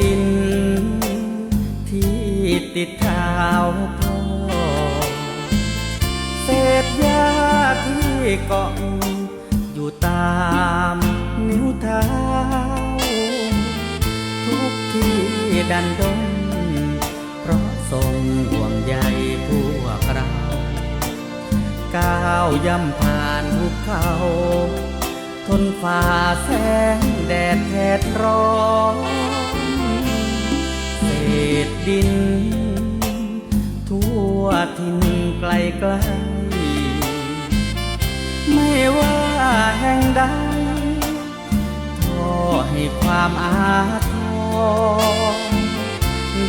ดิน ที่ติดเท้าพ่อ เศษยาที่เกาะอยู่ตามนิ้วเท้า ดันดนเพราะทรงห่วงใยพวกเราก้าวย่ำผ่านภูเขาทนฝ่าแสงแดดแผดร้อนเศษดิน ทั่วทินไกลไกล ไม่ว่าแห่งใดพ่อให้ความอาทร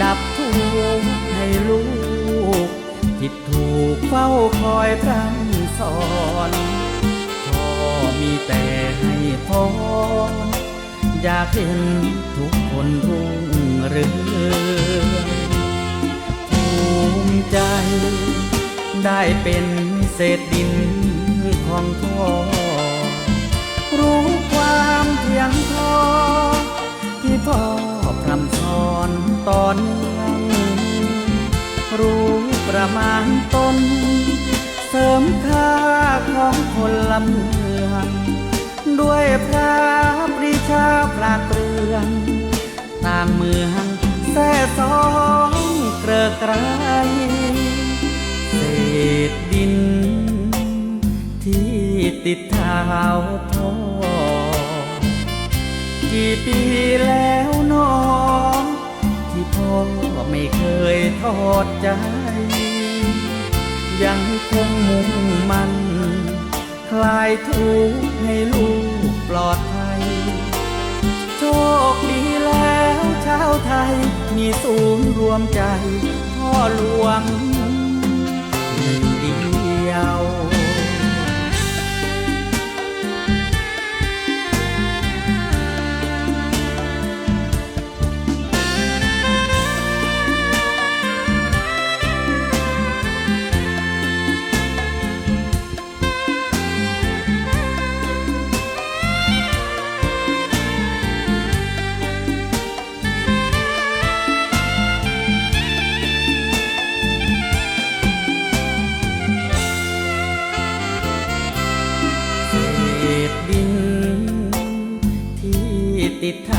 ดับทุกข์ให้ลูกที่ถูกเฝ้าคอยพร่ำสอนพ่อมีแต่ให้พรอยากเห็นทุกคนรุ่งเรืองภูมิใจ ได้เป็นเศษดินของพ่อรู้ความเพียงพอ ประมาณตน เสริมค่าของคนลำเมือง ด้วยพระปรีชาปราดเปรือง ต่างเมืองแท่สองเกลือไกรเศษดิน ที่ติดเท้าพ่อกี่ปีแล้วหนอที่พ่อไม่เคยทอดใจ ยังคงมุ่งมันคลายทุกข์ให้ลูกปลอดภัย โชคดีแล้วชาวไทย มีศูนย์รวมใจพ่อหลวง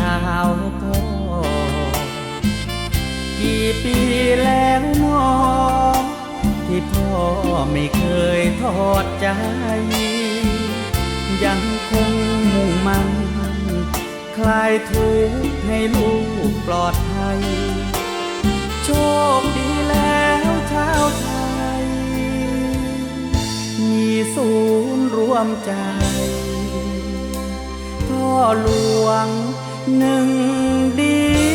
ข้าพ่อกี่ปีแล้วนอที่พ่อไม่เคยทอดใจ ยังคงมุ่งมันคลายทุกข์ให้ลูกปลอดภัย โชคดีแล้วชาวไทย มีศูนย์รวมใจพ่อหลวง nâng đi.